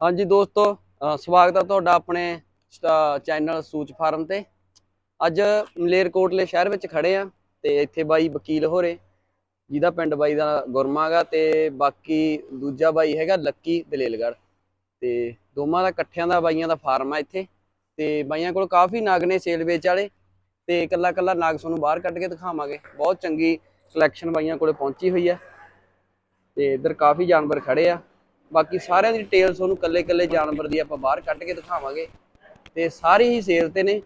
ਹਾਂਜੀ ਦੋਸਤੋ ਸਵਾਗਤ ਹੈ ਤੁਹਾਡਾ ਆਪਣੇ ਸਟਾ- ਚੈਨਲ ਸੂਚ ਫਾਰਮ ਤੇ। ਅੱਜ ਮਲੇਰਕੋਟਲੇ ਸ਼ਹਿਰ ਵਿੱਚ ਖੜੇ ਆ ਤੇ ਇੱਥੇ ਬਾਈ ਵਕੀਲ ਹੋਰੇ, ਜਿਹਦਾ ਪਿੰਡ ਬਾਈ ਦਾ ਗੁਰਮਾਗਾ ਤੇ ਬਾਕੀ ਦੂਜਾ ਬਾਈ ਹੈਗਾ ਲੱਕੀ ਦਲੇਲਗੜ ਤੇ ਦੋਵਾਂ ਦਾ ਇਕੱਠਿਆਂ ਦਾ ਬਾਈਆਂ ਦਾ ਫਾਰਮ ਆ ਇੱਥੇ। ਤੇ ਬਾਈਆਂ ਕੋਲ ਕਾਫੀ ਨਾਗ ਨੇ ਸੇਲ ਵੇਚ ਵਾਲੇ ਤੇ ਇਕੱਲਾ ਇਕੱਲਾ ਨਾਗ ਤੁਹਾਨੂੰ ਬਾਹਰ ਕੱਢ ਕੇ ਦਿਖਾਵਾਂਗੇ। ਬਹੁਤ ਚੰਗੀ ਕਲੈਕਸ਼ਨ ਬਾਈਆਂ ਕੋਲੇ ਪਹੁੰਚੀ ਹੋਈ ਹੈ ਤੇ ਇੱਧਰ ਕਾਫੀ ਜਾਨਵਰ ਖੜੇ ਆ। ਬਾਕੀ ਸਾਰਿਆਂ ਦੀ ਡਿਟੇਲ ਤੁਹਾਨੂੰ ਕੱਲੇ ਕੱਲੇ ਜਾਨਵਰ ਦੀ ਆਪਾਂ ਬਾਹਰ ਕੱਢ ਕੇ ਦਿਖਾਵਾਂਗੇ। ਤੇ ਸਾਰੇ ਹੀ ਸੇਲ ਤੇ ਨੇ।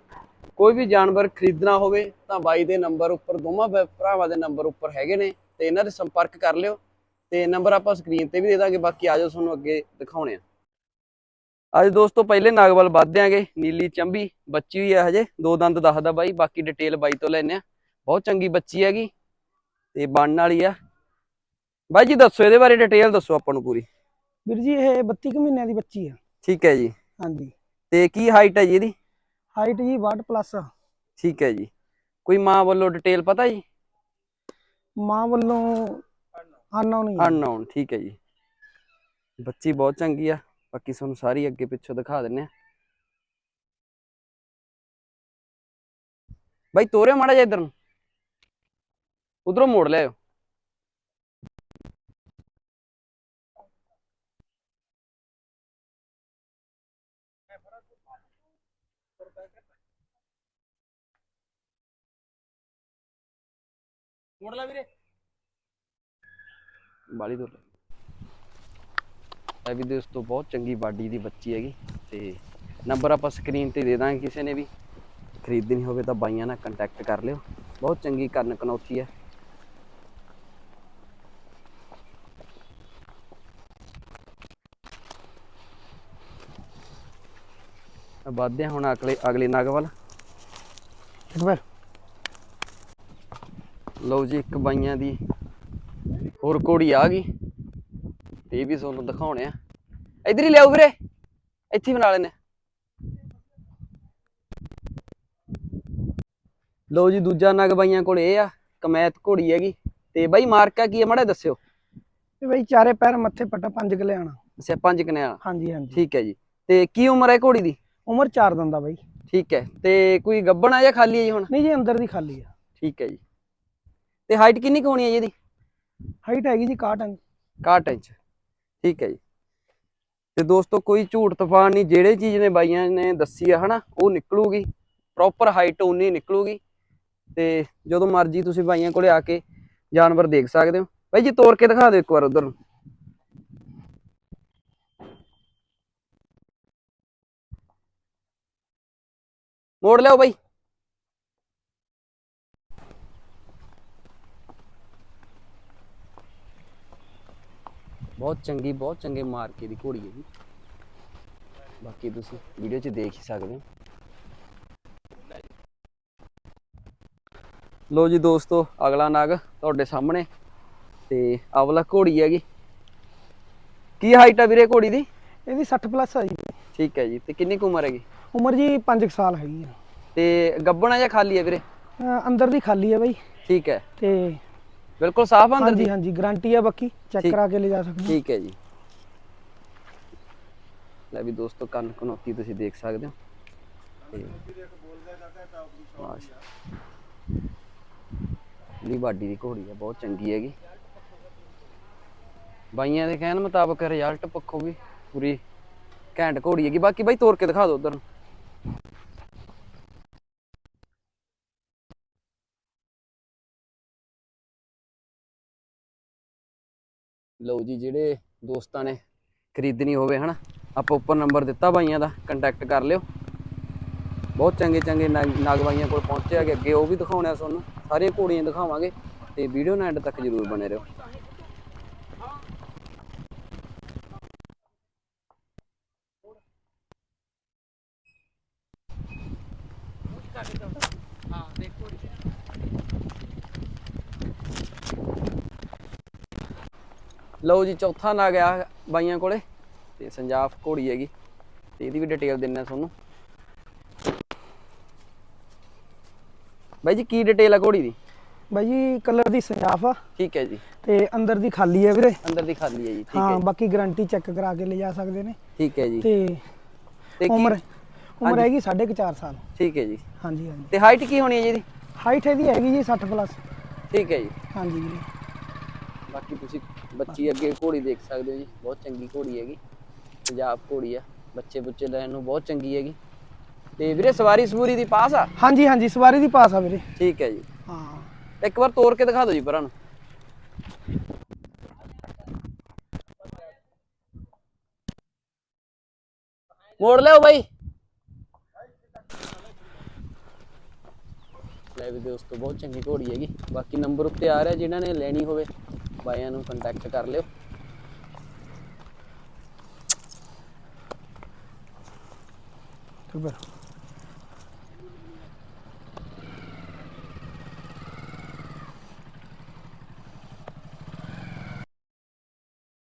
ਕੋਈ ਵੀ ਜਾਨਵਰ ਖਰੀਦਣਾ ਹੋਵੇ ਤਾਂ ਬਾਈ ਦੇ ਨੰਬਰ ਉੱਪਰ, ਦੋਵਾਂ ਭਰਾਵਾਂ ਦੇ ਨੰਬਰ ਉੱਪਰ ਹੈਗੇ ਨੇ। ਤੇ ਇਹਨਾਂ ਦੇ ਸੰਪਰਕ ਕਰ ਲਿਓ। ਤੇ ਨੰਬਰ ਆਪਾਂ ਸਕਰੀਨ ਤੇ ਵੀ ਦੇ ਦਾਂਗੇ। ਬਾਕੀ ਆਜੋ ਤੁਹਾਨੂੰ ਅੱਗੇ ਦਿਖਾਉਣੇ ਆ। ਅੱਜ ਦੋਸਤੋ ਪਹਿਲੇ ਨਾਗਵਾਲ ਵੱਧ ਦਿਆਂਗੇ। ਨੀਲੀ ਚੰਬੀ, ਬੱਚੀ ਹੋਈ ਹੈ ਹਜੇ। ਦੋ ਦੰਦ ਦੱਸਦਾ ਬਾਈ। ਬਾਕੀ ਡਿਟੇਲ ਬਾਈ ਤੋਂ ਲੈਣੇ ਆ। ਬਹੁਤ ਚੰਗੀ ਬੱਚੀ ਹੈਗੀ। ਤੇ ਬਣਨ ਵਾਲੀ ਆ। ਬਾਈ ਜੀ, ਦੱਸੋ ਇਹਦੇ ਬਾਰੇ ਡਿਟੇਲ ਦੱਸੋ ਆਪਾਂ ਨੂੰ ਪੂਰੀ। ਵੀਰ ਜੀ ਇਹ 32 ਕੁ ਮਹੀਨਿਆਂ ਦੀ ਬੱਚੀ ਆ। ਠੀਕ ਹੈ ਜੀ। ਹਾਂਜੀ। ਤੇ ਕੀ ਹਾਈਟ ਹੈ ਜੀ ਇਹਦੀ? ਹਾਈਟ ਜੀ 62 ਪਲੱਸ ਠੀਕ ਹੈ ਜੀ। ਕੋਈ ਮਾਂ ਵੱਲੋਂ ਡਿਟੇਲ ਪਤਾ ਜੀ? ਮਾਂ ਵੱਲੋਂ ਅਨਨੋਨ। ਅਨਨੋਨ ਠੀਕ ਹੈ ਜੀ। ਬੱਚੀ ਬਹੁਤ ਚੰਗੀ ਆ। ਬਾਕੀ ਤੁਹਾਨੂੰ ਸਾਰੀ ਅੱਗੇ ਪਿੱਛੋਂ ਦਿਖਾ ਦਿੰਨੇ ਆ। ਬਾਈ ਤੋਰੇ ਮਾੜਾ ਜਿਹਾ ਇਧਰ ਨੂੰ। ਉਧਰੋਂ ਮੋੜ ਲਿਆਓ ਮੋੜ ਲੈ ਵੀਰੇ। ਬਾਲੀ ਦੂਰ ਇਹ ਵੀ ਦੋਸਤੋ ਬਹੁਤ ਚੰਗੀ ਬਾਡੀ ਦੀ ਬੱਚੀ ਹੈਗੀ ਤੇ ਨੰਬਰ ਆਪਾਂ ਸਕਰੀਨ ਤੇ ਦੇ ਦਾਂਗੇ ਕਿਸੇ ਨੇ ਵੀ। ਖਰੀਦਣੀ ਹੋਵੇ ਤਾਂ ਬਾਈਆਂ ਨਾਲ ਕੰਟੈਕਟ ਕਰ ਲਿਓ। ਬਹੁਤ ਚੰਗੀ ਕਰਨ ਕਨੌਤੀ ਹੈ। ਵਾਧੇ ਹੁਣ ਅਗਲੇ ਅਗਲੇ ਨਗ ਵੱਲ। ਇੱਕ ਵਾਰ ਲਓ ਜੀ ਇੱਕ ਬਾਈਆਂ ਦੀ ਹੋਰ ਘੋੜੀ ਆ ਗਈ ਤੇ ਇਹ ਵੀ ਤੁਹਾਨੂੰ ਦਿਖਾਉਣੇ ਆ। ਇਧਰ ਹੀ ਲਿਆਓ ਵੀਰੇ ਇੱਥੇ ਹੀ ਬਣਾ ਲੈਨੇ ਲਓ ਜੀ ਦੂਜਾ ਨਗ ਬਾਈਆਂ ਕੋਲ ਇਹ ਆ ਕਮੈਤ ਘੋੜੀ ਹੈਗੀ। ਤੇ ਬਾਈ ਮਾਰਕਾ ਕੀ ਹੈ ਮਾੜਾ ਦੱਸਿਓ। ਇਹ ਬਈ ਚਾਰੇ ਪੈਰ ਮੱਥੇ ਪੱਟਾ ਪੰਜ ਕਿਲੇ ਆਣਾ ਅੱਛਾ ਪੰਜ ਕਨਿਆ ਹਾਂਜੀ ਹਾਂਜੀ। ਠੀਕ ਹੈ ਜੀ। ਤੇ ਕੀ ਉਮਰ ਹੈ ਘੋੜੀ ਦੀ? ਉਮਰ 4 ਦਿਨ ਦਾ ਬਾਈ। ਠੀਕ ਹੈ। ਤੇ ਕੋਈ ਗੱਬਣ ਆ ਜਾਂ ਖਾਲੀ ਹੈ ਜੀ ਹੁਣ? ਨਹੀਂ ਜੀ ਅੰਦਰ ਦੀ ਖਾਲੀ ਆ। ਠੀਕ ਹੈ ਜੀ। ਤੇ ਹਾਈਟ ਕਿੰਨੀ ਕੁ ਹੋਣੀ ਹੈ ਜੀ ਇਹਦੀ? ਹਾਈਟ ਹੈਗੀ ਜੀ 61 ਇੰਚ। 61 ਇੰਚ। ਠੀਕ ਹੈ ਜੀ। ਤੇ ਦੋਸਤੋ ਕੋਈ ਝੂਠ ਤੂਫਾਨ ਨਹੀਂ ਜਿਹੜੇ ਚੀਜ਼ ਨੇ ਬਾਈਆਂ ਨੇ ਦੱਸੀ ਆ ਹਨਾ ਉਹ ਨਿਕਲੂਗੀ। ਪ੍ਰੋਪਰ ਹਾਈਟ ਉਨੀ ਨਿਕਲੂਗੀ। ਤੇ ਜਦੋਂ ਮਰਜ਼ੀ ਤੁਸੀਂ ਬਾਈਆਂ ਕੋਲੇ ਆ ਕੇ ਜਾਨਵਰ ਦੇਖ ਸਕਦੇ ਹੋ। ਬਾਈ ਜੀ ਤੋੜ ਕੇ ਦਿਖਾ ਦਿਓ ਇੱਕ ਵਾਰ ਉਧਰ ਨੂੰ। ਮੋੜ ਲਿਓ ਬਾਈ। ਬਹੁਤ ਚੰਗੀ ਬਹੁਤ ਚੰਗੇ ਮਾਰਕੇ ਦੀ ਘੋੜੀ ਹੈ ਜੀ। ਬਾਕੀ ਤੁਸੀਂ ਵੀਡੀਓ 'ਚ ਦੇਖ ਹੀ ਸਕਦੇ ਹੋ। ਲੋ ਜੀ ਦੋਸਤੋ ਅਗਲਾ ਨਗ ਤੁਹਾਡੇ ਸਾਹਮਣੇ ਤੇ ਅਵਲਾ ਘੋੜੀ ਹੈਗੀ। ਕੀ ਹਾਈਟ ਆ ਵੀਰੇ ਘੋੜੀ ਦੀ? ਇਹਦੀ 60 ਪਲੱਸ ਆ ਜੀ। ਠੀਕ ਹੈ ਜੀ ਤੇ ਕਿੰਨੀ ਕੁ ਉਮਰ ਹੈਗੀ? ਉਮਰ ਜੀ 5 ਸਾਲ ਹੈਗੀ ਆ। ਤੇ ਗੱਬਣਾ ਜਾਂ ਖਾਲੀ ਹੈ ਵੀਰੇ? ਅੰਦਰ ਦੀ ਖਾਲੀ ਆ ਬਾਈ। ਠੀਕ ਹੈ। ਤੇ ਬਿਲਕੁਲ ਸਾਫ਼ ਆ ਅੰਦਰ ਹਾਂਜੀ ਦੀ? ਹਾਂਜੀ ਗਾਰੰਟੀ ਆ ਬਾਕੀ ਚੈੱਕ ਠੀਕ। ਕਰਾ ਕੇ ਲੈ ਜਾ ਸਕਦੇ। ਹੋ ਠੀਕ ਹੈ ਜੀ। ਲੈ ਵੀ ਦੋਸਤੋ ਕੰਨ ਕਨੋਤੀ ਤੁਸੀਂ ਦੇਖ ਸਕਦੇ ਹੋ। ਤੇ ਮਾਸ਼ਾ ਲੀ ਬਾਡੀ ਦੀ ਘੋੜੀ ਹੈ ਬਹੁਤ ਚੰਗੀ ਹੈਗੀ। ਬਾਈਆਂ ਦੇ ਕਹਿਣ ਮੁਤਾਬਕ ਰਿਜ਼ਲਟ ਪੱਖੋਂ ਵੀ ਪੂਰੀ ਘੈਂਟ ਘੋੜੀ ਹੈਗੀ। ਬਾਕੀ ਬਾਈ ਤੋੜ ਕੇ ਦਿਖਾ ਦਿਓ ਉਧਰ ਨੂੰ। ਲਓ ਜੀ, ਜਿਹੜੇ ਦੋਸਤਾਂ ਨੇ ਖਰੀਦਣੀ ਹੋਵੇ, ਹਨਾ? ਆਪਾਂ ਉੱਪਰ ਨੰਬਰ ਦਿੱਤਾ ਬਾਈਆਂ ਦਾ ਕੰਟੈਕਟ ਕਰ ਲਿਓ। ਬਹੁਤ ਚੰਗੇ ਚੰਗੇ ਨਾਗ ਨਾਗ ਬਾਈਆਂ ਕੋਲ ਪਹੁੰਚਿਆ ਕਿ ਅੱਗੇ ਉਹ ਵੀ ਦਿਖਾਉਣਾ ਤੁਹਾਨੂੰ। ਸਾਰੀਆਂ ਘੋੜੀਆਂ ਦਿਖਾਵਾਂਗੇ ਤੇ ਵੀਡੀਓ ਨਾਲ ਐਂਡ ਤੱਕ ਜਰੂਰ ਬਣੇ ਰਹੋ। ਲਓ ਜੀ ਚੌਥਾ ਨਾਗ ਆ ਬਾਈਆਂ ਕੋਲੇ ਤੇ ਸੰਜਾਫ ਘੋੜੀ ਹੈਗੀ। ਤੇ ਇਹਦੀ ਵੀ ਡਿਟੇਲ ਦਿੰਨਾ ਤੁਹਾਨੂੰ। ਬਾਈ ਜੀ ਕੀ ਡਿਟੇਲ ਆ ਘੋੜੀ ਦੀ? ਬਾਈ ਜੀ ਕਲਰ ਦੀ ਸੰਜਾਫ ਆ। ਠੀਕ ਹੈ ਜੀ। ਤੇ ਅੰਦਰ ਦੀ ਖਾਲੀ ਹੈ ਵੀਰੇ। ਅੰਦਰ ਦੀ ਖਾਲੀ ਹੈ ਜੀ ਠੀਕ ਹਾਂ ਹੈ ਬਾਕੀ ਗਾਰੰਟੀ ਚੈੱਕ ਕਰਾ ਕੇ ਲੈ ਜਾ ਸਕਦੇ ਨੇ। ਠੀਕ ਹੈ ਜੀ। ਤੇ ਉਮਰ ਉਮਰ। ਹੈਗੀ 4.5 ਸਾਲ। ਠੀਕ ਹੈ ਜੀ। ਹਾਂਜੀ ਹਾਂਜੀ। ਤੇ ਹਾਈਟ ਕੀ ਹੋਣੀ ਹੈ ਜੀ ਇਹਦੀ? ਹਾਈਟ ਇਹਦੀ ਹੈਗੀ ਜੀ 60 ਪਲੱਸ ਠੀਕ ਹੈ ਜੀ। ਹਾਂਜੀ ਵੀਰੇ। ਬਾਕੀ ਤੁਸੀਂ ਬੱਚੀ ਅੱਗੇ ਘੋੜੀ ਦੇਖ ਸਕਦੇ ਹੋ ਜੀ ਬਹੁਤ ਚੰਗੀ ਘੋੜੀ ਹੈਗੀ ਪੰਜਾਬ ਘੋੜੀ ਆ ਬੱਚੇ ਬੁੱਚੇ ਲੈਣ ਨੂੰ ਬਹੁਤ ਚੰਗੀ ਹੈਗੀ। ਤੇ ਵੀਰੇ ਸਵਾਰੀ ਸਵੂਰੀ ਦੀ ਪਾਸ ਆ? ਹਾਂਜੀ ਹਾਂਜੀ ਸਵਾਰੀ ਦੀ ਪਾਸ ਆ ਵੀਰੇ। ਠੀਕ ਹੈ ਜੀ। ਹਾਂ। ਇੱਕ ਵਾਰ ਤੋੜ ਕੇ ਦਿਖਾ ਦਿਓ ਜੀ ਪਰਾਂ ਨੂੰ। ਮੋੜ ਲਿਓ ਬਾਈ। ਲੈ ਵੀ ਦੋਸਤੋ ਬਹੁਤ ਚੰਗੀ ਘੋੜੀ ਹੈਗੀ। ਬਾਕੀ ਨੰਬਰ ਉੱਤੇ ਆ ਰਿਹਾ ਜਿਨ੍ਹਾਂ ਨੇ ਲੈਣੀ ਹੋਵੇ। ਬਾਈਆਂ ਨੂੰ ਕੰਟੈਕਟ ਕਰ ਲਿਓ। ਹੈ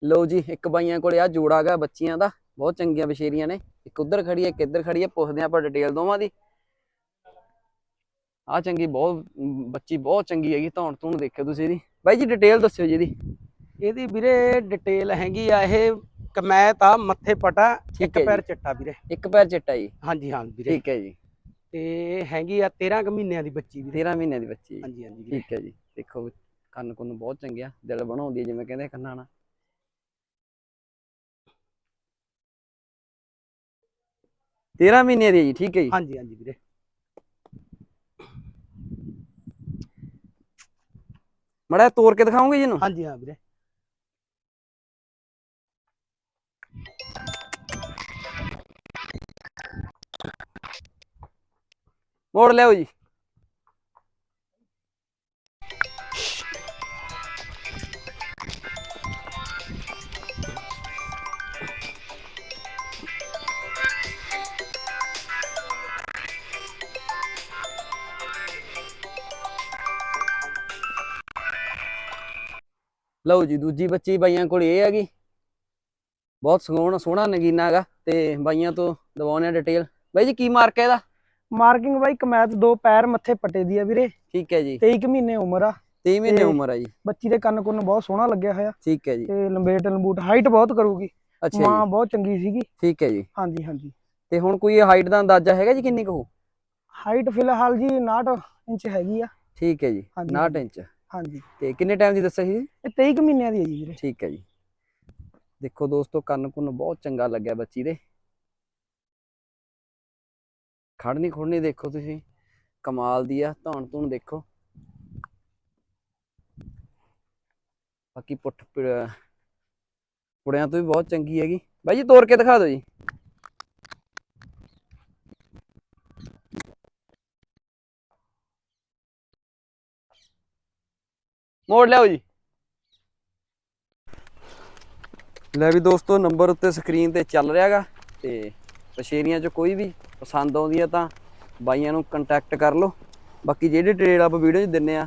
ਲਓ ਜੀ ਇੱਕ ਬਾਈਆਂ ਕੋਲੇ ਆ ਜੋੜਾ ਗਾ ਬੱਚੀਆਂ ਦਾ। ਬਹੁਤ ਚੰਗੀਆਂ ਬਸ਼ੇਰੀਆਂ ਨੇ। ਇੱਕ ਉਧਰ ਖੜੀ ਹੈ ਇੱਕ ਇੱਧਰ ਖੜੀ ਹੈ। ਪੁੱਛਦੇ ਆਪਾਂ ਡਿਟੇਲ ਦੋਵਾਂ ਦੀ। ਆ ਚੰਗੀ ਬਹੁਤ ਬੱਚੀ ਬਹੁਤ ਚੰਗੀ ਹੈਗੀ ਧੌਣ ਧੂਣ ਦੇਖਿਓ ਤੁਸੀਂ ਇਹਦੀ। ਬਾਈ ਜੀ ਡਿਟੇਲ ਦੱਸਿਓ ਜੀ ਇਹਦੀ। ਇਹਦੀ ਵੀਰੇ ਡਿਟੇਲ ਹੈਗੀ ਆ ਇਹ ਕਮੈਤ ਆ ਮੱਥੇ ਪਟਾ ਇੱਕ। ਪੈਰ ਚਿੱਟਾ ਵੀਰੇ। ਇੱਕ ਪੈਰ ਚਿੱਟਾ ਜੀ। ਹਾਂਜੀ ਹਾਂ ਵੀਰੇ। ਠੀਕ ਹੈ ਜੀ। ਤੇ ਹੈਗੀ ਆ 13 ਕੁ ਮਹੀਨਿਆਂ ਦੀ ਬੱਚੀ ਵੀਰੇ। 13 ਮਹੀਨਿਆਂ ਦੀ ਬੱਚੀ ਹਾਂਜੀ ਹਾਂਜੀ ਠੀਕ ਹੈ ਜੀ। ਦੇਖੋ ਕੰਨ ਕੁੰਨ ਬਹੁਤ ਚੰਗੇ ਆ ਦਿਲ ਬਣਾਉਂਦੀ ਜਿਵੇਂ ਕਹਿੰਦੇ ਕੰਨਾਂ ਨਾਲ। ਤੇਰਾਂ ਮਹੀਨੇ ਦੀ ਜੀ ਠੀਕ ਹੈ ਜੀ। ਹਾਂਜੀ ਹਾਂਜੀ ਵੀਰੇ। ਮੜਾ ਤੋੜ ਕੇ ਦਿਖਾਓਗੇ ਜੀ ਇਹਨੂੰ? ਹਾਂਜੀ ਹਾਂ ਵੀਰੇ। ਮੋੜ ਲਿਆਓ ਜੀ। ਲਓ ਜੀ ਦੂਜੀ ਬੱਚੀ ਬਾਈਆਂ ਕੋਲ ਇਹ ਹੈਗੀ। ਬਹੁਤ ਸੋਹਣਾ ਸੋਹਣਾ ਨਗੀਨਾ ਹੈਗਾ ਤੇ ਬਾਈਆਂ ਤੋਂ ਦਵਾਉਣੇ ਆ ਡਿਟੇਲ ਬਾਈ ਜੀ ਕੀ ਮਾਰਕ ਹੈ ਇਹਦਾ? ਮਾਰਕਿੰਗ ਬਾਈ ਕਮੈਤ ਦੋ ਪੈਰ ਮੱਥੇ ਪੱਟੇ ਦੀ ਆ ਵੀਰੇ। ਠੀਕ ਹੈ ਜੀ। 23 ਕੁ ਮਹੀਨੇ ਉਮਰ ਆ। 23 ਮਹੀਨੇ ਉਮਰ ਹੈ ਜੀ। ਬੱਚੀ ਦੇ ਕੰਨ ਕੁੰਨ ਬਹੁਤ ਸੋਹਣਾ ਲੱਗਿਆ ਹੋਇਆ। ਠੀਕ ਹੈ ਜੀ। ਤੇ ਲੰਬੇਟ ਲੰਬੂਟ ਹਾਈਟ ਬਹੁਤ ਕਰੂਗੀ। ਅੱਛਾ ਮਾਂ ਬਹੁਤ ਚੰਗੀ ਸੀਗੀ। ਠੀਕ ਹੈ ਜੀ। ਹਾਂਜੀ ਹਾਂਜੀ। ਤੇ ਹੁਣ ਕੋਈ ਹਾਈਟ ਦਾ ਅੰਦਾਜ਼ਾ ਹੈਗਾ ਜੀ ਕਿੰਨੀ ਕੁ ਹਾਈਟ ਫਿਲਹਾਲ ਜੀ 59 ਇੰਚ ਹੈਗੀ ਆ। ਠੀਕ ਹੈ ਜੀ ਹਾਂਜੀ, 59 ਇੰਚ। ਹਾਂਜੀ। ਤੇ ਕਿੰਨੇ ਟਾਈਮ ਦੀ ਦੱਸਿਆ ਸੀ ਜੀ? ਇਹ 23 ਕੁ ਮਹੀਨਿਆਂ ਦੀ ਹੈ ਜੀ ਵੀਰੇ। ਠੀਕ ਹੈ ਜੀ। ਦੇਖੋ ਦੋਸਤੋ ਕੰਨ ਕੁੰਨ ਬਹੁਤ ਚੰਗਾ ਲੱਗਿਆ ਬੱਚੀ ਦੇ। ਖੜਨੀ ਖੁੜਨੀ ਦੇਖੋ ਤੁਸੀਂ। ਕਮਾਲ ਦੀ ਆ ਧੌਣ ਧੂਣ ਦੇਖੋ। ਬਾਕੀ ਪੁੱਠ ਪਿੜ- ਪੁੜਿਆਂ ਤੋਂ ਵੀ ਬਹੁਤ ਚੰਗੀ ਹੈਗੀ। ਬਾਈ ਜੀ ਤੋੜ ਕੇ ਦਿਖਾ ਦਿਓ ਜੀ। ਮੋੜ ਲਿਆਓ ਜੀ। ਲੈ ਵੀ ਦੋਸਤੋ, ਨੰਬਰ ਉੱਤੇ ਸਕਰੀਨ ਤੇ ਚੱਲ ਰਿਹਾਗਾ ਤੇ ਪਸ਼ੇਰੀਆਂ 'ਚ ਕੋਈ ਵੀ ਪਸੰਦ ਆਉਂਦੀ ਆ ਤਾਂ ਬਾਈਆਂ ਨੂੰ ਕੰਟੈਕਟ ਕਰ ਲਓ। ਬਾਕੀ ਜਿਹੜੀ ਡਿਟੇਲ ਆਪਾਂ ਵੀਡੀਓ 'ਚ ਦਿੰਨੇ ਆ,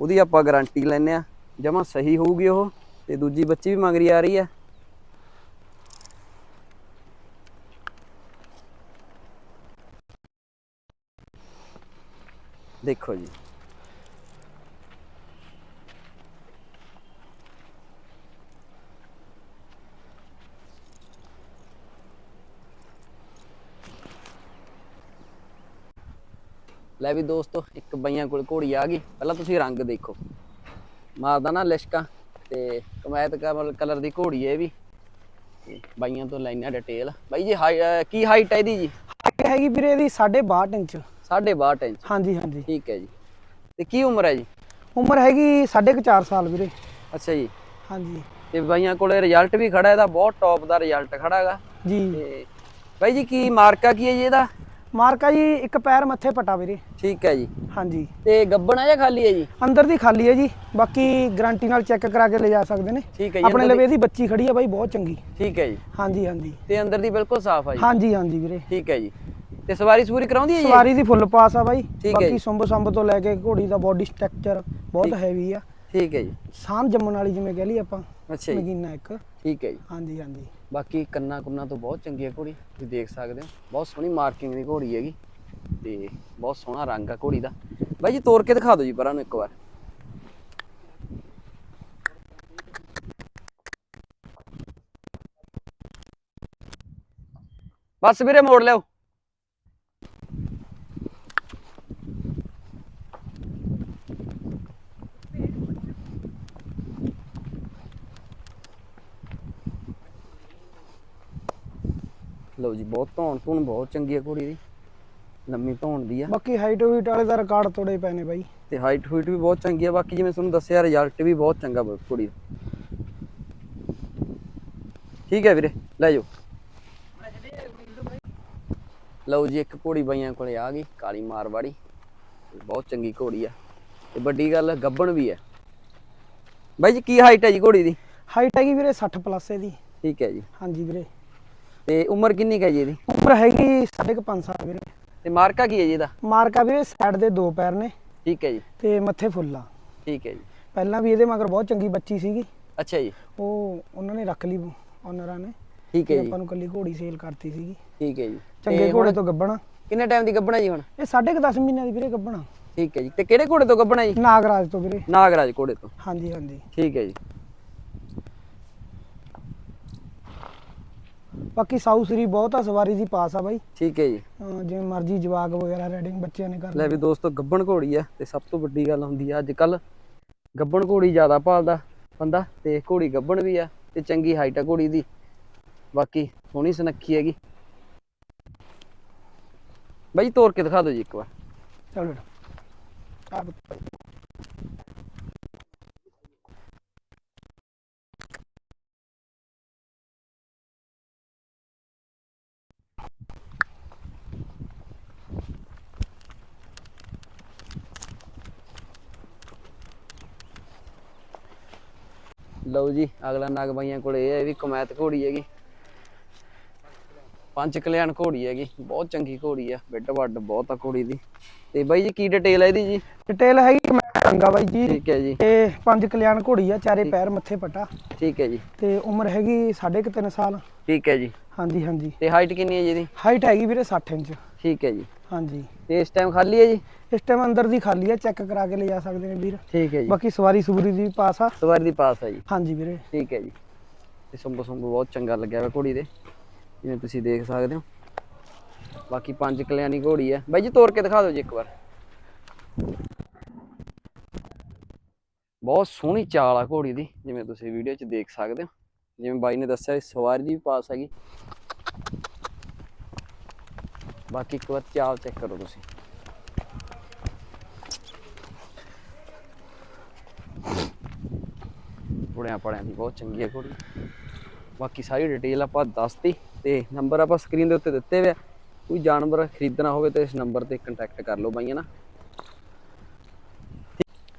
ਉਹਦੀ ਆਪਾਂ ਗਾਰੰਟੀ ਲੈਨੇ ਆ, ਜਮਾ ਸਹੀ ਹੋਊਗੀ ਉਹ ਤੇ ਦੂਜੀ ਬੱਚੀ ਵੀ ਮੰਗਰੀ ਆ ਰਹੀ ਆ। ਦੇਖੋ ਜੀ। ਲੈ ਵੀ ਦੋਸਤੋ ਇੱਕ ਬਈਆਂ ਕੋਲ ਘੋੜੀ ਆ ਗਈ। ਪਹਿਲਾਂ ਤੁਸੀਂ ਰੰਗ ਦੇਖੋ। ਮਾਰਦਾ ਨਾ ਲਿਸ਼ਕਾ ਤੇ ਕਮੈਤ ਕਲਰ ਦੀ ਘੋੜੀ ਹੈ ਵੀ। ਬਾਈਆਂ ਤੋਂ ਲੈਣਾ ਡਿਟੇਲ ਬਾਈ ਜੀ ਕੀ ਹਾਈਟ ਹੈ ਇਹਦੀ ਜੀ? ਹਾਈਟ ਹੈਗੀ ਵੀਰੇ ਇਹਦੀ 62 ਇੰਚ। 62 ਇੰਚ। ਹਾਂਜੀ ਹਾਂਜੀ। ਠੀਕ ਹੈ ਜੀ। ਤੇ ਕੀ ਉਮਰ ਹੈ ਜੀ? ਉਮਰ ਹੈਗੀ 4.5 ਸਾਲ ਵੀਰੇ। ਅੱਛਾ ਜੀ। ਹਾਂਜੀ। ਤੇ ਬਾਈਆਂ ਕੋਲੇ ਰਿਜ਼ਲਟ ਵੀ ਖੜਾ ਇਹਦਾ ਬਹੁਤ ਟੌਪ ਦਾ ਰਿਜ਼ਲਟ ਖੜਾ ਹੈਗਾ ਜੀ। ਤੇ ਬਾਈ ਜੀ ਕੀ ਮਾਰਕਾ ਕੀ ਹੈ ਜੀ ਇਹਦਾ? ਮਾਰਕਾ ਜੀ ਇੱਕ ਪੈਰ ਮੱਥੇ ਪਟਾ ਵੀਰੇ। ਠੀਕ ਹੈ ਜੀ। ਹਾਂਜੀ। ਤੇ ਗੱਬਣ ਹੈ ਜਾਂ ਖਾਲੀ ਹੈ ਜੀ? ਅੰਦਰ ਦੀ ਖਾਲੀ ਹੈ ਜੀ। ਬਾਕੀ ਗਾਰੰਟੀ ਨਾਲ ਚੈੱਕ ਕਰਾ ਕੇ ਲੈ ਜਾ ਸਕਦੇ ਨੇ। ਠੀਕ ਹੈ ਜੀ ਆਪਣੇ ਲਵੇ ਇਹਦੀ ਬੱਚੀ ਖੜੀ ਹੈ ਬਾਈ ਬਹੁਤ ਚੰਗੀ। ਦੀ- ਠੀਕ ਹੈ ਜੀ। ਹਾਂਜੀ ਹਾਂਜੀ। ਤੇ ਅੰਦਰ ਦੀ ਬਿਲਕੁਲ ਸਾਫ਼ ਹੈ ਜੀ। ਹਾਂਜੀ ਹਾਂਜੀ ਵੀਰੇ। ਠੀਕ ਹੈ ਜੀ। ਤੇ ਸਵਾਰੀ ਸੂਰੀ ਕਰਾਉਂਦੀ ਹੈ ਜੀ? ਸਵਾਰੀ ਦੀ ਫੁੱਲ ਪਾਸ ਆ ਬਾਈ। ਹੈ ਬਾਕੀ। ਸੁੰਬ ਸੰਬ ਤੋਂ ਲੈ ਕੇ ਘੋੜੀ ਦਾ ਬਾਡੀ ਸਟਰਕਚਰ ਬਹੁਤ। ਹੈਵੀ ਆ। ਠੀਕ ਹੈ ਜੀ। ਸਾਂਭ ਜੰਮਣ ਵਾਲੀ ਜਿਵੇਂ ਕਹਿ ਲਈ ਆਪਾਂ ਅੱਛਾ ਜੀ। ਨਗੀਨਾ ਇੱਕ। ਠੀਕ ਹੈ ਜੀ। ਹਾਂਜੀ ਹਾਂਜੀ। ਬਾਕੀ ਕੰਨਾਂ ਕੁੰਨਾਂ ਤੋਂ ਬਹੁਤ ਚੰਗੀ ਹੈ ਘੋੜੀ, ਤੁਸੀਂ ਦੇਖ ਸਕਦੇ ਹੋ। ਬਹੁਤ ਸੋਹਣੀ ਮਾਰਕਿੰਗ ਦੀ ਘੋੜੀ ਹੈਗੀ ਤੇ ਬਹੁਤ ਸੋਹਣਾ ਰੰਗ ਆ ਘੋੜੀ ਦਾ। ਬਾਈ ਜੀ ਤੋੜ ਕੇ ਦਿਖਾ ਦਿਓ ਜੀ ਪਰਾਂ ਨੂੰ ਇੱਕ ਵਾਰ। ਬਸ ਵੀਰੇ, ਮੋੜ ਲਿਓ ਲਓ ਜੀ ਬਹੁਤ ਧੌਣ ਧੂਣ ਬਹੁਤ ਚੰਗੀ ਹੈ ਕੁੜੀ ਦੀ। ਲੰਮੀ ਧੌਣ ਦੀ ਆ। ਬਾਕੀ ਹਾਈਟ ਵੀਟ ਵਾਲੇ ਦਾ ਰਿਕਾਰਡ ਤੋੜੇ ਪਏ ਨੇ ਬਾਈ। ਤੇ ਹਾਈਟ ਹੂਟ ਵੀ ਬਹੁਤ ਚੰਗੀ ਆ ਬਾਕੀ ਜਿਵੇਂ ਤੁਹਾਨੂੰ ਦੱਸਿਆ ਰਿਜ਼ਲਟ ਵੀ ਬਹੁਤ ਚੰਗਾ ਬ- ਕੁੜੀ ਦਾ। ਠੀਕ ਹੈ ਵੀਰੇ ਲੈ ਜਾਓ। ਲਓ ਜੀ ਇੱਕ ਘੋੜੀ ਬਾਈਆਂ ਕੋਲੇ ਆ ਗਈ ਕਾਲੀ ਮਾਰਵਾੜੀ ਬਹੁਤ ਚੰਗੀ ਘੋੜੀ ਆ। ਤੇ ਵੱਡੀ ਗੱਲ ਗੱਬਣ ਵੀ ਹੈ ਬਾਈ ਜੀ ਕੀ ਹਾਈਟ ਹੈ ਜੀ ਘੋੜੀ ਦੀ? ਹਾਈਟ ਹੈਗੀ ਵੀਰੇ 60 ਪਲੱਸ ਇਹਦੀ। ਠੀਕ ਹੈ ਜੀ। ਹਾਂਜੀ ਵੀਰੇ। ਤੇ ਉਮਰ ਕਿੰਨੀ ਕੁ ਹੈ ਜੀ ਇਹਦੀ? ਉਮਰ ਹੈਗੀ 5.5 ਸਾਲ ਵੀਰੇ। ਤੇ ਮਾਰਕਾ ਕੀ ਹੈ ਜੀ ਇਹਦਾ? ਮਾਰਕਾ ਵੀਰੇ ਸਾਈਡ ਦੇ ਦੋ ਪੈਰ ਨੇ। ਠੀਕ ਹੈ ਜੀ। ਤੇ ਮੱਥੇ ਫੁੱਲਾ ਠੀਕ ਹੈ ਜੀ। ਪਹਿਲਾਂ ਵੀ ਇਹਦੇ ਮਗਰ ਬਹੁਤ ਚੰਗੀ ਬੱਚੀ ਸੀਗੀ। ਅੱਛਾ ਜੀ। ਉਹ ਉਹਨਾਂ ਨੇ ਰੱਖ ਲਈ ਓਨਰਾਂ ਨੇ। ਠੀਕ ਹੈ ਜੀ। ਆਪਾਂ ਨੂੰ ਕੱਲੀ ਘੋੜੀ ਸੇਲ ਕਰਤੀ ਸੀਗੀ। ਠੀਕ ਹੈ ਜੀ। ਚੰਗੇ ਘੋੜੇ ਤੋਂ ਗੱਬਣਾ ਕਿੰਨੇ ਟਾਈਮ ਦੀ ਗੱਬਣਾ ਜੀ ਹੁਣ? ਇਹ 10.5 ਮਹੀਨਿਆਂ ਦੀ ਵੀਰੇ ਗੱਬਣਾ ਠੀਕ ਹੈ ਜੀ। ਤੇ ਕਿਹੜੇ ਘੋੜੇ ਤੋਂ ਗੱਬਣਾ ਜੀ? ਨਾਗਰਾਜ ਤੋਂ ਵੀਰੇ। ਨਾਗਰਾਜ ਘੋੜੇ ਤੋਂ। ਹਾਂਜੀ ਹਾਂਜੀ। ਠੀਕ ਹੈ ਜੀ। ਬਾਕੀ ਸਾਊ ਸਰੀ ਬਹੁਤ ਆ ਸਵਾਰੀ ਦੀ ਪਾਸ ਆ ਬਾਈ। ਠੀਕ ਹੈ ਜੀ। ਅਹ ਜਿਵੇਂ ਮਰਜ਼ੀ ਜਵਾਗ ਵਗੈਰਾ ਰਾਈਡਿੰਗ ਬੱਚਿਆਂ ਨੇ ਕਰ ਲੈ ਵੀ ਦੋਸਤੋ ਗੱਬਣ ਘੋੜੀ ਆ ਤੇ ਸਭ ਤੋਂ ਵੱਡੀ ਗੱਲ ਹੁੰਦੀ ਆ ਅੱਜ ਕੱਲ ਗੱਬਣ ਘੋੜੀ ਜ਼ਿਆਦਾ ਭਾਲਦਾ ਬੰਦਾ ਤੇ ਘੋੜੀ ਗੱਬਣ ਵੀ ਆ ਤੇ ਚੰਗੀ ਹਾਈਟ ਆ ਘੋੜੀ ਦੀ। ਬਾਕੀ ਸੋਹਣੀ ਸੁਨੱਖੀ ਹੈਗੀ। ਬਾਈ ਤੋੜ ਕੇ ਦਿਖਾ ਦਿਓ ਜੀ ਇੱਕ ਵਾਰ। ਚੱਲ ਆ ਲਓ ਜੀ ਅਗਲਾ ਨਗ ਬਾਈਆਂ ਕੋਲੇ ਇਹ ਹੈ ਵੀ ਕਮੈਤ ਘੋੜੀ ਹੈਗੀ। ਪੰਜ ਕਲਿਆਣ ਘੋੜੀ ਹੈਗੀ ਬਹੁਤ ਚੰਗੀ ਘੋੜੀ ਆ ਬਿੱਡ ਵੱਡ ਬਹੁਤ ਆ ਘੋੜੀ ਦੀ। ਤੇ ਬਾਈ ਜੀ ਕੀ ਡਿਟੇਲ ਹੈ ਇਹਦੀ ਜੀ? ਡਿਟੇਲ ਹੈਗੀ ਮੈਂ ਰੰਗਾ ਬਾਈ ਜੀ। ਠੀਕ ਹੈ ਜੀ। ਤੇ ਪੰਜ ਕਲਿਆਣ ਘੋੜੀ ਆ ਚਾਰੇ ਪੈਰ ਮੱਥੇ ਪਟਾ। ਠੀਕ ਹੈ ਜੀ। ਤੇ ਉਮਰ ਹੈਗੀ 3.5 ਸਾਲ। ਠੀਕ ਹੈ ਜੀ। ਹਾਂਜੀ ਹਾਂਜੀ। ਤੇ ਹਾਈਟ ਕਿੰਨੀ ਹੈ ਜੀ ਇਹਦੀ? ਹਾਈਟ ਹੈਗੀ ਵੀਰੇ 60 ਇੰਚ। ਠੀਕ ਹੈ ਜੀ। ਹਾਂਜੀ। ਤੇ ਇਸ ਟਾਈਮ ਖਾਲੀ ਹੈ ਜੀ? ਇਸ ਟਾਈਮ ਅੰਦਰ ਦੀ ਖਾਲੀ ਆ ਚੈੱਕ ਕਰਾ ਕੇ ਲੈ ਜਾ ਸਕਦੇ ਨੇ ਵੀਰ। ਠੀਕ ਹੈ ਜੀ। ਬਾਕੀ ਸਵਾਰੀ ਸੁਬਰੀ ਦੀ ਪਾਸ ਆ। ਸਵਾਰੀ ਦੀ ਪਾਸ ਹੈ ਜੀ। ਹਾਂਜੀ ਵੀਰੇ। ਠੀਕ ਹੈ ਜੀ। ਤੇ ਸੰਭੂ ਸੰਭੂ ਬਹੁਤ ਚੰਗਾ ਲੱਗਿਆ ਵਾ ਘੋੜੀ ਦੇ ਜਿਵੇਂ ਤੁਸੀਂ ਦੇਖ ਸਕਦੇ ਹੋ। ਬਾਕੀ ਪੰਜ ਕਲਿਆਣੀ ਘੋੜੀ ਹੈ। ਬਾਈ ਜੀ ਤੋੜ ਕੇ ਦਿਖਾ ਦਿਓ ਜੀ ਇੱਕ ਵਾਰ। ਬਹੁਤ ਸੋਹਣੀ ਚਾਲ ਆ ਘੋੜੀ ਦੀ ਜਿਵੇਂ ਤੁਸੀਂ ਵੀਡੀਓ 'ਚ ਦੇਖ ਸਕਦੇ ਹੋ। ਜਿਵੇਂ ਬਾਈ ਨੇ ਦੱਸਿਆ ਸਵਾਰੀ ਦੀ ਵੀ ਪਾਸ ਹੈਗੀ। ਬਾਕੀ ਇੱਕ ਵਾਰ ਚਾਲ ਚੈੱਕ ਕਰੋ ਤੁਸੀਂ। ਪੁੜਿਆਂ ਪੜਿਆਂ ਦੀ ਬਹੁਤ ਚੰਗੀ ਹੈ ਘੋੜੀ ਬਾਕੀ ਸਾਰੀ ਡਿਟੇਲ ਆਪਾਂ ਦੱਸਤੀ ਤੇ ਨੰਬਰ ਆਪਾਂ ਸਕਰੀਨ ਦੇ ਉੱਤੇ ਦਿੱਤੇ ਹੋਏ ਆ। ਕੋਈ ਜਾਨਵਰ ਖਰੀਦਣਾ ਹੋਵੇ ਤਾਂ ਇਸ ਨੰਬਰ ਤੇ ਕੰਟੈਕਟ ਕਰ ਲਓ ਬਾਈਆਂ ਨਾ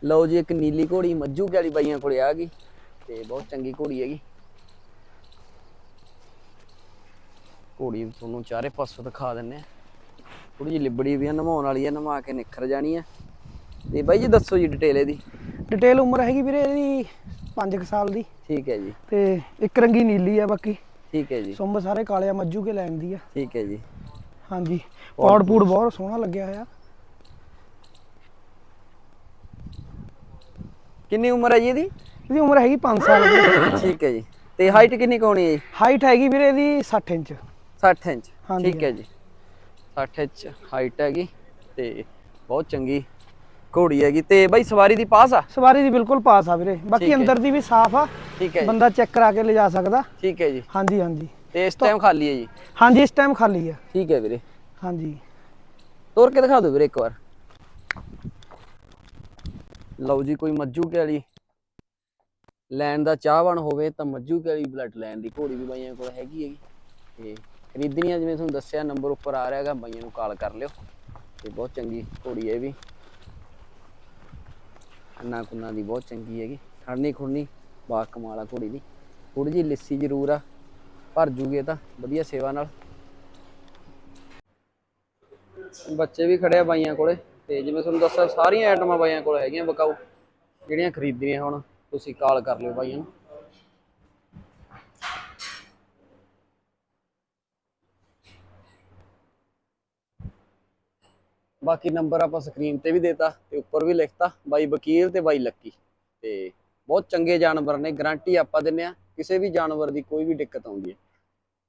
ਲਓ ਜੀ, ਇੱਕ ਨੀਲੀ ਘੋੜੀ, ਮੱਝੂ ਵਾਲੀ ਬਾਈਆਂ ਕੋਲੇ ਆ ਗਈ ਤੇ ਬਹੁਤ ਚੰਗੀ ਘੋੜੀ ਹੈਗੀ। ਘੋੜੀ ਤੁਹਾਨੂੰ ਚਾਰੇ ਪਾਸੋਂ ਦਿਖਾ ਦਿੰਨੇ ਆ ਥੋੜੀ ਜਿਹੀ ਲਿਬੜੀ ਵੀ ਆ ਨਮਾਉਣ ਵਾਲੀ ਆ ਨਮਾ ਕੇ ਨਿਖਰ ਜਾਣੀ ਆ। ਤੇ ਬਾਈ ਜੀ ਦੱਸੋ ਜੀ ਡਿਟੇਲ ਇਹਦੀ। ਡਿਟੇਲ ਉਮਰ ਹੈਗੀ ਵੀਰੇ ਇਹਦੀ 5 ਸਾਲ ਦੀ। ਠੀਕ ਹੈ ਜੀ। ਤੇ ਇੱਕ ਰੰਗੀ ਨੀਲੀ ਆ ਬਾਕੀ। ਠੀਕ ਹੈ ਜੀ। ਸੁੰਬ ਸਾਰੇ ਕਾਲੇ ਆ ਮੱਜੂ ਕੇ ਲੈਣ ਦੀ ਆ। ਠੀਕ ਹੈ ਜੀ। ਹਾਂਜੀ। ਪੌੜ ਪੂੜ ਬਹੁਤ ਸੋਹਣਾ ਲੱਗਿਆ ਹੋਇਆ। ਕਿੰਨੀ ਉਮਰ ਹੈ ਜੀ ਇਹਦੀ? ਇਹਦੀ ਉਮਰ ਹੈਗੀ 5 ਸਾਲ ਦੀ। ਠੀਕ ਹੈ ਜੀ। ਤੇ ਹਾਈਟ ਕਿੰਨੀ ਕੋਣੀ ਹੈ ਜੀ? ਹਾਈਟ ਹੈਗੀ ਵੀਰੇ ਇਹਦੀ 60 ਇੰਚ। 60 ਇੰਚ। ਠੀਕ ਹੈ ਜੀ। 60 ਇੰਚ ਹਾਈਟ ਹੈਗੀ ਤੇ ਬਹੁਤ ਚੰਗੀ ਘੋੜੀ ਹੈਗੀ ਤੇ ਬਾਈ ਸਵਾਰੀ ਦੀ ਪਾਸ ਆ? ਸਵਾਰੀ ਦੀ ਬਿਲਕੁਲ ਪਾਸ ਆ ਵੀਰੇ। ਬਾਕੀ। ਅੰਦਰ ਦੀ ਵੀ ਸਾਫ਼ ਆ। ਠੀਕ ਹੈ ਜੀ। ਬੰਦਾ ਚੈੱਕ ਕਰਾ ਕੇ ਲਿਜਾ ਸਕਦਾ। ਠੀਕ ਹੈ ਜੀ। ਹਾਂਜੀ ਹਾਂਜੀ। ਤੇ ਇਸ ਟਾਈਮ ਖਾਲੀ ਹੈ ਜੀ? ਹਾਂਜੀ ਇਸ ਟਾਈਮ ਖਾਲੀ ਆ। ਠੀਕ ਹੈ ਵੀਰੇ। ਹਾਂਜੀ। ਤੋਰ ਕੇ ਦਿਖਾ ਦਿਓ ਵੀਰੇ ਇੱਕ ਵਾਰ। ਲਓ ਜੀ ਕੋਈ ਮੱਜੂ ਕੇ ਵਾਲੀ ਲੈਣ ਦਾ ਚਾਹਵਾਨ ਹੋਵੇ ਤਾਂ ਮੱਜੂ ਕੇ ਵਾਲੀ ਬਲੱਡ ਲੈਣ ਦੀ ਘੋੜੀ ਵੀ ਬਾਈਆਂ ਕੋਲ ਹੈਗੀ ਹੈਗੀ। ਤੇ ਖਰੀਦਣੀਆਂ, ਜਿਵੇਂ ਤੁਹਾਨੂੰ ਦੱਸਿਆ ਨੰਬਰ ਉੱਪਰ ਆ ਰਿਹਾ ਹੈਗਾ, ਬਾਈਆਂ ਨੂੰ ਕਾਲ ਕਰ ਲਿਓ। ਤੇ ਬਹੁਤ ਚੰਗੀ ਘੋੜੀ ਹੈ ਇਹ ਵੀ। ਅੰਨਾ ਕੁੰਨਾ ਦੀ ਬਹੁਤ ਚੰਗੀ ਹੈਗੀ। ਖੜਨੀ ਖੁੜਨੀ ਬਾ ਕਮਾਲ ਆ ਘੋੜੀ ਦੀ। ਥੋੜੀ ਜਿਹੀ ਲਿੱਸੀ ਜ਼ਰੂਰ ਆ, ਭਰ ਜੂਗੇ ਤਾਂ, ਵਧੀਆ ਸੇਵਾ ਨਾਲ। ਬੱਚੇ ਵੀ ਖੜੇ ਆ ਬਾਈਆਂ ਕੋਲੇ, ਤੇ ਜਿਵੇਂ ਤੁਹਾਨੂੰ ਦੱਸਿਆ, ਸਾਰੀਆਂ ਆਈਟਮਾਂ ਬਾਈਆਂ ਕੋਲ ਹੈਗੀਆਂ, ਬਕਾਊ। ਜਿਹੜੀਆਂ ਖਰੀਦਣੀਆਂ ਹੁਣ, ਤੁਸੀਂ ਕਾਲ ਕਰ ਲਿਓ ਬਾਈਆਂ ਨੂੰ। ਬਾਕੀ ਨੰਬਰ ਆਪਾਂ ਸਕਰੀਨ ਤੇ ਵੀ ਦੇਤਾ ਤੇ ਉੱਪਰ ਵੀ ਲਿਖਤਾ, ਬਾਈ ਵਕੀਲ ਤੇ ਬਾਈ ਲੱਕੀ। ਤੇ ਬਹੁਤ ਚੰਗੇ ਜਾਨਵਰ ਨੇ ਗਾਰੰਟੀ ਆਪਾਂ ਦਿੰਨੇ ਆ, ਕਿਸੇ ਵੀ ਜਾਨਵਰ ਦੀ ਕੋਈ ਵੀ ਦਿੱਕਤ ਆਉਂਦੀ ਹੈ।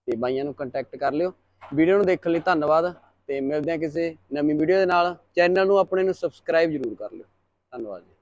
ਤੇ ਬਾਈਆਂ ਨੂੰ ਕੰਟੈਕਟ ਕਰ ਲਿਓ। ਵੀਡੀਓ ਨੂੰ ਦੇਖਣ ਲਈ ਧੰਨਵਾਦ ਤੇ ਮਿਲਦੇ ਆ ਕਿਸੇ ਨਵੀਂ ਵੀਡੀਓ ਦੇ ਨਾਲ। ਚੈਨਲ ਨੂੰ ਆਪਣੇ ਨੂੰ ਸਬਸਕ੍ਰਾਈਬ ਜ਼ਰੂਰ ਕਰ ਲਿਓ। ਧੰਨਵਾਦ ਜੀ।